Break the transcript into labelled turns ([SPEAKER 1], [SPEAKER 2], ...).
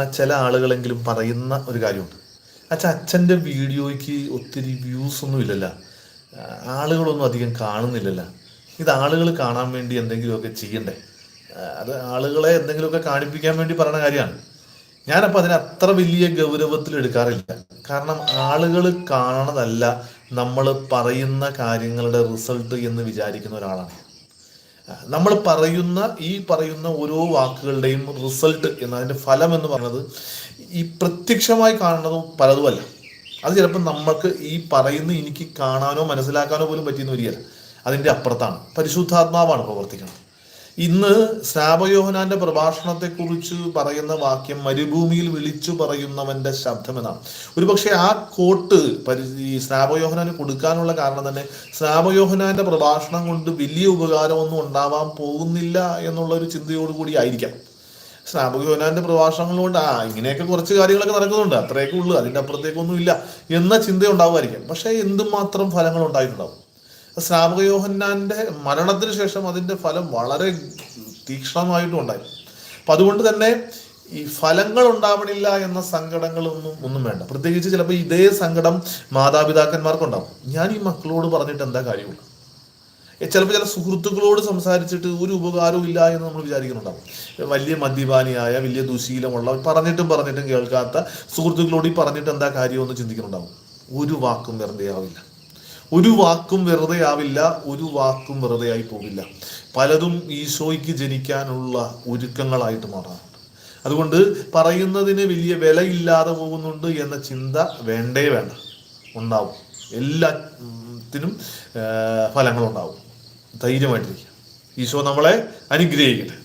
[SPEAKER 1] കാണുന്ന ചില ആളുകളെങ്കിലും പറയുന്ന ഒരു കാര്യമുണ്ട്. അച്ഛാ അച്ഛന്റെ വീഡിയോയ്ക്ക് ഒത്തിരി വ്യൂസ് ഒന്നും ഇല്ലല്ലോ. ആളുകളൊന്നും അധികം കാണുന്നില്ലല്ലോ. ഇത് ആളുകൾ കാണാൻ വേണ്ടി എന്തെങ്കിലുമൊക്കെ ചെയ്യണ്ടേ? അത് ആളുകളെ എന്തെങ്കിലുമൊക്കെ കാണിപ്പിക്കാൻ വേണ്ടി പറയുന്ന കാര്യമാണ്. ഞാനപ്പോൾ അതിനെ അത്ര വലിയ ഗൗരവത്തിൽ എടുക്കാറില്ല. കാരണം ആളുകൾ കാണണതല്ല നമ്മൾ പറയുന്ന കാര്യങ്ങളുടെ റിസൾട്ട് എന്ന് വിചാരിക്കുന്ന ഒരാളാണ് നമ്മൾ പറയുന്ന ഈ പറയുന്ന ഓരോ വാക്കുകളുടെയും റിസൾട്ട് എന്നതിന്റെ ഫലം എന്ന് പറയുന്നത് ഈ പ്രത്യക്ഷമായി കാണുന്നതും പലതുമല്ല. അത് ചിലപ്പോൾ നമുക്ക് ഈ പറയുന്ന എനിക്ക് കാണാനോ മനസ്സിലാക്കാനോ പോലും പറ്റിയെന്ന് വരികയല്ല. അതിന്റെ അപ്പുറത്താണ്. പരിശുദ്ധാത്മാവാണ് പ്രവർത്തിക്കുന്നത്. ഇന്ന് സ്നാപയോഹനാന്റെ പ്രഭാഷണത്തെക്കുറിച്ച് പറയുന്ന വാക്യം മരുഭൂമിയിൽ വിളിച്ചു പറയുന്നവന്റെ ശബ്ദം എന്നാണ്. ഒരുപക്ഷെ ആ കോട്ട് പരി ഈ സ്നാപയോഹനാന് കൊടുക്കാനുള്ള കാരണം തന്നെ സ്നാപയോഹനാന്റെ പ്രഭാഷണം കൊണ്ട് വലിയ ഉപകാരമൊന്നും ഉണ്ടാവാൻ പോകുന്നില്ല എന്നുള്ള ഒരു ചിന്തയോടുകൂടി ആയിരിക്കാം. സ്നാപകയോനാന്റെ പ്രഭാഷണങ്ങൾ കൊണ്ട് ആ ഇങ്ങനെയൊക്കെ കുറച്ച് കാര്യങ്ങളൊക്കെ നടക്കുന്നുണ്ട് അത്രയൊക്കെ ഉള്ളൂ അതിന്റെ അപ്പുറത്തേക്കൊന്നും ഇല്ല എന്ന ചിന്ത ഉണ്ടാവുമായിരിക്കാം പക്ഷേ എന്തുമാത്രം ഫലങ്ങൾ ഉണ്ടായിട്ടുണ്ടാവും? സ്നാപകയോഹന്നാന്റെ മരണത്തിന് ശേഷം അതിന്റെ ഫലം വളരെ തീക്ഷ്ണമായിട്ടും ഉണ്ടായി അപ്പൊ അതുകൊണ്ട് തന്നെ ഈ ഫലങ്ങൾ ഉണ്ടാവണില്ല എന്ന സങ്കടങ്ങളൊന്നും ഒന്നും വേണ്ട. പ്രത്യേകിച്ച് ചിലപ്പോൾ ഇതേ സങ്കടം മാതാപിതാക്കന്മാർക്കുണ്ടാവും. ഞാൻ ഈ മക്കളോട് പറഞ്ഞിട്ട് എന്താ കാര്യമുള്ളൂ ചിലപ്പോൾ ചില സുഹൃത്തുക്കളോട് സംസാരിച്ചിട്ട് ഒരു ഉപകാരവും ഇല്ല എന്ന് നമ്മൾ വിചാരിക്കുന്നുണ്ടാവും. വലിയ മദ്യപാനിയായ വലിയ ദുശീലമുള്ള പറഞ്ഞിട്ടും പറഞ്ഞിട്ടും കേൾക്കാത്ത സുഹൃത്തുക്കളോട് ഈ പറഞ്ഞിട്ട് എന്താ കാര്യമെന്ന് ചിന്തിക്കുന്നുണ്ടാവും. ഒരു വാക്കും വെറുതെ ആവില്ല. ഒരു വാക്കും വെറുതെ ആവില്ല ഒരു വാക്കും വെറുതെ ആയി പോവില്ല. പലതും ഈശോയ്ക്ക് ജനിക്കാനുള്ള ഒരുക്കങ്ങളായിട്ട് മാറാറുണ്ട്. അതുകൊണ്ട് പറയുന്നതിന് വലിയ വിലയില്ലാതെ പോകുന്നുണ്ട് എന്ന ചിന്ത വേണ്ടേ വേണ്ട. ഉണ്ടാവും. എല്ലാത്തിനും ഫലങ്ങളുണ്ടാവും. ധൈര്യമായിട്ടിരിക്കുക. ഈശോ നമ്മളെ അനുഗ്രഹിക്കട്ടെ.